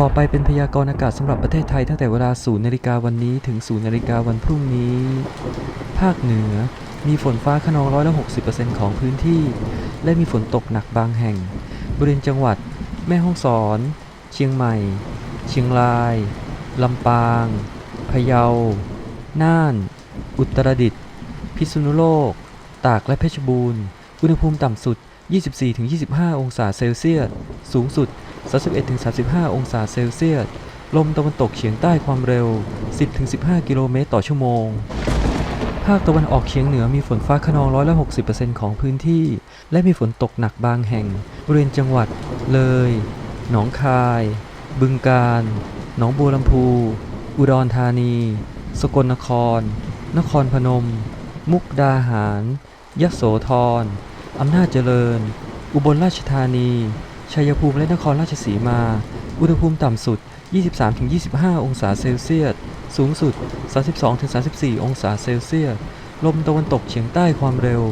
ต่อไปเป็นพยากรณ์อากาศสำหรับประเทศไทยตั้งแต่เวลา 0นาฬิกาวันนี้ถึง 0นาฬิกาวันพรุ่งนี้ ภาคเหนือ มีฝนฟ้าขนองร้อยละ60%ของพื้นที่ และมีฝนตกหนักบางแห่ง บริเวณจังหวัด แม่ฮ่องสอน เชียงใหม่ เชียงราย ลำปาง พะเยา น่าน อุตรดิตถ์ พิษณุโลก ตากและเพชรบูรณ์ อุณหภูมิต่ำสุด 24-25 องศาเซลเซียส สูงสุด 31-35 องศาเซลเซียส ลมตะวันตกเฉียงใต้ความเร็ว 10-15 กิโลเมตรต่อชั่วโมง ภาคตะวันออกเฉียงเหนือมีฝนฟ้าขนองร้อยละ60%ของพื้นที่ และมีฝนตกหนักบางแห่ง บริเวณจังหวัด เลย หนองคาย บึงกาฬ หนองบัวลำพู อุดรธานี สกลนคร นครพนม มุกดาหาร ยโสธรอำนาจเจริญ อุบลราชธานี ชัยภูมิและนครราชสีมา อุณหภูมิต่ำสุด 23-25 องศาเซลเซียส สูงสุด 32-34 องศาเซลเซียส ลมตะวันตกเฉียงใต้ความเร็ว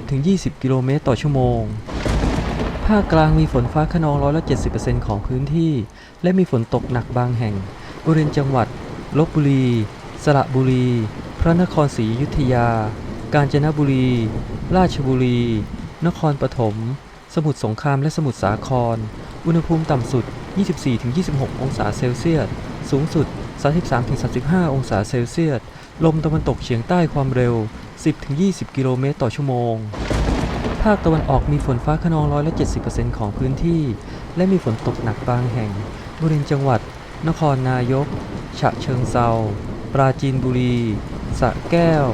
10-20 กิโลเมตรต่อชั่วโมง ภาคกลางมีฝนฟ้าขนองร้อยละ70%ของพื้นที่ และมีฝนตกหนักบางแห่ง บริเวณจังหวัด ลบบุรี สระบุรี พระนครศรีอยุธยา กาญจนบุรี ราชบุรี นครปฐม สมุทรสงครามและสมุทรสาคร อุณหภูมิต่ำสุด 24-26 องศาเซลเซียส สูงสุด 33-35 องศาเซลเซียส ลมตะวันตกเฉียงใต้ความเร็ว 10-20 กิโลเมตรต่อชั่วโมง ภาคตะวันออกมีฝนฟ้าขนองร้อยละ70%ของพื้นที่ และมีฝนตกหนักบางแห่ง บริเวณจังหวัด นครนายก ฉะเชิงเซา ปราจีนบุรี สระแก้ว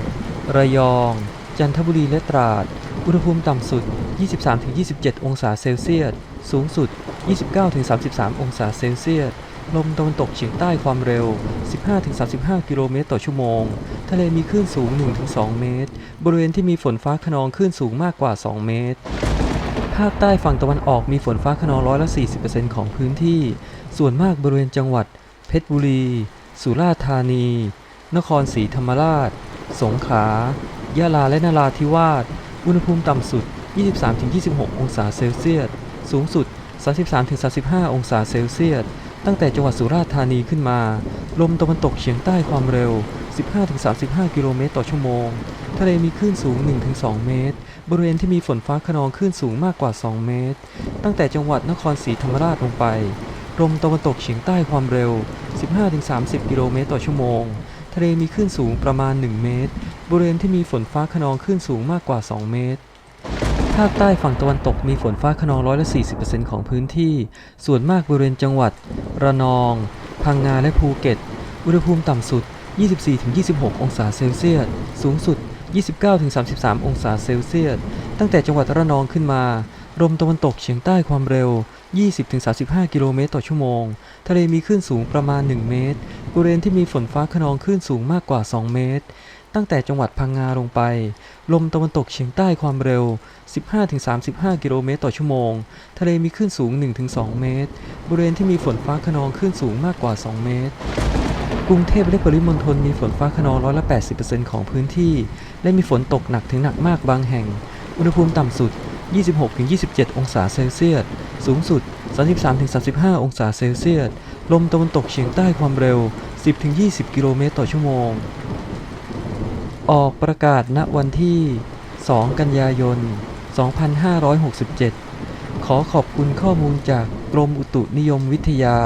ระยอง จันทบุรีและตราด อุณหภูมิต่ำสุด 23-27 องศาเซลเซียส สูงสุด 29-33 องศาเซลเซียส ลมตะวันตกเฉียงใต้ความเร็ว 15-35 กิโลเมตรต่อชั่วโมง ทะเลมีคลื่นสูง 1-2 เมตร บริเวณที่มีฝนฟ้าขนองคลื่นสูงมากกว่า 2 เมตร ภาคใต้ฝั่งตะวันออกมีฝนฟ้าขนองร้อยละ 40%ของพื้นที่ ส่วนมากบริเวณจังหวัด เพชรบุรี สุราษฎร์ธานี นครศรีธรรมราช สงขลา ยะลาและนราธิวาส อุณหภูมิต่ำสุด 23-26 องศาเซลเซียส สูงสุด 33-35 องศาเซลเซียส ตั้งแต่จังหวัดสุราษฎร์ธานีขึ้นมา ลมตะวันตกเฉียงใต้ความเร็ว 15-35 กิโลเมตรต่อชั่วโมง ทะเลมีคลื่นสูง 1-2 เมตร บริเวณที่มีฝนฟ้าขนองคลื่นสูงมากกว่า 2 เมตร ตั้งแต่จังหวัดนครศรีธรรมราชลงไป ลมตะวันตกเฉียงใต้ความเร็ว 15-30 กิโลเมตรต่อชั่วโมง ทะเลมีคลื่นสูงประมาณ 1 เมตร บริเวณที่มีฝนฟ้าขนองคลื่นสูงมากกว่า 2 เมตร ภาคใต้ฝั่งตะวันตกมีฝนฟ้าขนองร้อยละ40%ของพื้นที่ ส่วนมากบริเวณจังหวัด ระนอง พังงาและภูเก็ต อุณหภูมิต่ำสุด 24-26 องศาเซลเซียส สูงสุด 29-33 องศาเซลเซียส ตั้งแต่จังหวัดระนองขึ้นมา ลมตะวันตกเฉียงใต้ความเร็ว 20-35 กิโลเมตรต่อชั่วโมง ทะเลมีคลื่นสูงประมาณ 1 เมตร บริเวณที่มีฝนฟ้าขนองคลื่นสูงมากกว่า 2 เมตร ตั้งแต่จังหวัดพังงาลงไป ลมตะวันตกเฉียงใต้ความเร็ว 15-35 กิโลเมตรต่อชั่วโมง ทะเลมีคลื่นสูง 1-2 เมตร บริเวณที่มีฝนฟ้าขนองคลื่นสูงมากกว่า 2 เมตร กรุงเทพและปริมณฑลมีฝนฟ้าขนองร้อยละ 80%ของพื้นที่ และมีฝนตกหนักถึงหนักมากบางแห่ง อุณหภูมิต่ำสุด 26-27 องศาเซลเซียส สูงสุด 33-35 องศาเซลเซียส ลมตะวันตกเฉียงใต้ความเร็ว 10-20 กิโลเมตรต่อชั่วโมง ออกประกาศณวันที่ 2 กันยายน 2567 ขอขอบคุณข้อมูลจากกรมอุตุนิยมวิทยา